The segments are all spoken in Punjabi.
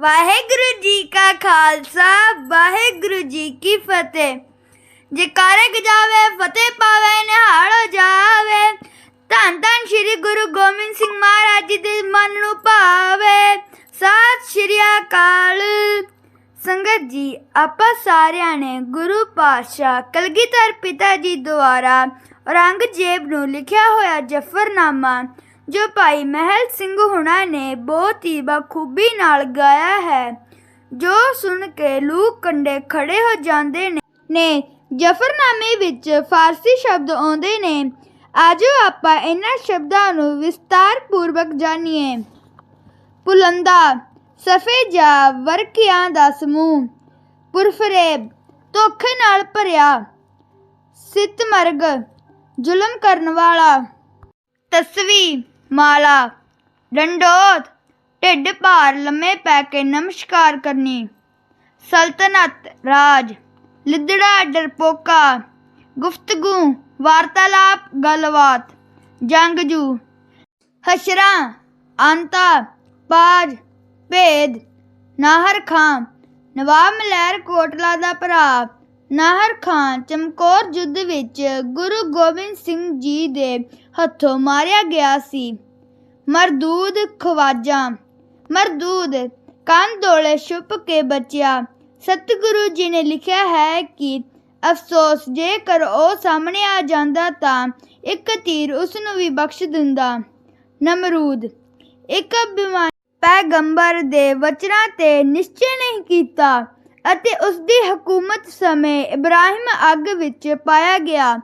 ਵਾਹਿਗੁਰੂ ਜੀ ਕਾ ਖਾਲਸਾ, ਵਾਹਿਗੁਰੂ ਜੀ ਕੀ ਫਤਿਹ। ਜੈਕਾਰੇ ਗਜਾਵੇ ਫਤਿਹ ਪਾਵੇ, ਨਿਹਾਲ ਜਾਵੇ, ਧੰਨ ਧੰਨ ਸ੍ਰੀ ਗੁਰੂ ਗੋਬਿੰਦ ਸਿੰਘ ਮਹਾਰਾਜ ਜੀ ਦੇ ਮਨ ਨੂੰ ਭਾਵੇ। ਸਤਿ ਸ੍ਰੀ ਅਕਾਲ। ਸੰਗਤ ਜੀ, ਆਪਾਂ ਸਾਰਿਆਂ ਨੇ ਗੁਰੂ ਪਾਤਸ਼ਾਹ ਕਲਗੀਧਰ ਪਿਤਾ ਜੀ ਦੁਆਰਾ ਔਰੰਗਜ਼ੇਬ ਨੂੰ ਲਿਖਿਆ ਹੋਇਆ ਜਫਰਨਾਮਾ ਜੋ ਭਾਈ ਮਹਿਲ ਸਿੰਘ ਹੁਣਾ ਨੇ ਬਹੁਤ ਹੀ ਬਖੂਬੀ ਨਾਲ ਗਾਇਆ ਹੈ, ਜੋ ਸੁਣ ਕੇ ਲੂਕ ਕੰਡੇ ਖੜੇ ਹੋ ਜਾਂਦੇ ਨੇ ਜਫਰਨਾਮੇ ਵਿੱਚ ਫਾਰਸੀ ਸ਼ਬਦ ਆਉਂਦੇ ਨੇ, ਆਜੋ ਆਪਾਂ ਇਹਨਾਂ ਸ਼ਬਦਾਂ ਨੂੰ ਵਿਸਤਾਰ ਪੂਰਵਕ ਜਾਣੀਏ। ਪੁਲੰਦਾ, ਸਫੇ ਜਾਂ ਵਰਕਿਆਂ ਦਾ ਸਮੂਹ, ਪੁਰਫਰੇਬ, ਧੋਖੇ ਨਾਲ ਭਰਿਆ ਸਿਤਮਰਗ ਜ਼ੁਲਮ ਕਰਨ ਵਾਲਾ। ਤਸਵੀ ਮਾਲਾ ਡੰਡੋਤ ਢਿੱਡ ਭਾਰ ਲੰਮੇ ਪੈ ਕੇ ਨਮਸਕਾਰ ਕਰਨੀ। ਸਲਤਨਤ, ਰਾਜ, ਲਿੱਦੜਾ, ਡਰਪੋਕਾ, ਗੁਫ਼ਤਗੂ, ਵਾਰਤਾਲਾਪ, ਗੱਲਬਾਤ, ਜੰਗਜੂ, ਹਸ਼ਰਾਂ, ਅੰਤਾ, ਬਾਜ, ਭੇਦ, ਨਾਹਰ ਖਾਂ, ਨਵਾਬ ਮਲੈਰ ਕੋਟਲਾ ਦਾ ਭਰਾ। ਨਾਹਰ ਖਾਂ ਚਮਕੌਰ ਯੁੱਧ ਵਿੱਚ ਗੁਰੂ ਗੋਬਿੰਦ ਸਿੰਘ ਜੀ ਦੇ ਹੱਥੋਂ ਮਾਰਿਆ ਗਿਆ ਸੀ। ਮਰਦੂਦ ਖਵਾਜਾ। ਮਰਦੂਦ ਕੰਨ ਦੋਲੇ ਛੁਪ ਕੇ ਬਚਿਆ। ਸਤਿਗੁਰੂ ਜੀ ਨੇ ਲਿਖਿਆ ਹੈ ਕਿ ਅਫਸੋਸ, ਜੇਕਰ ਉਹ ਸਾਹਮਣੇ ਆ ਜਾਂਦਾ ਤਾਂ ਇੱਕ ਤੀਰ ਉਸ ਨੂੰ ਵੀ ਬਖਸ਼ ਦਿੰਦਾ। ਨਮਰੂਦ। ਇੱਕ ਬਿਮਾਰ ਪੈਗੰਬਰ ਦੇ ਵਚਨਾਂ ਤੇ ਨਿਸ਼ਚੈ ਨਹੀਂ ਕੀਤਾ। ਅਤੇ ਉਸ ਦੀ ਹਕੂਮਤ ਸਮੇਂ ਇਬਰਾਹਿਮ ਅੱਗ ਵਿੱਚ ਪਾਇਆ ਗਿਆ।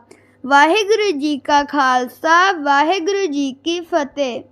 ਵਾਹਿਗੁਰੂ ਜੀ ਕਾ ਖਾਲਸਾ, ਵਾਹਿਗੁਰੂ ਜੀ ਕੀ ਫਤਿਹ।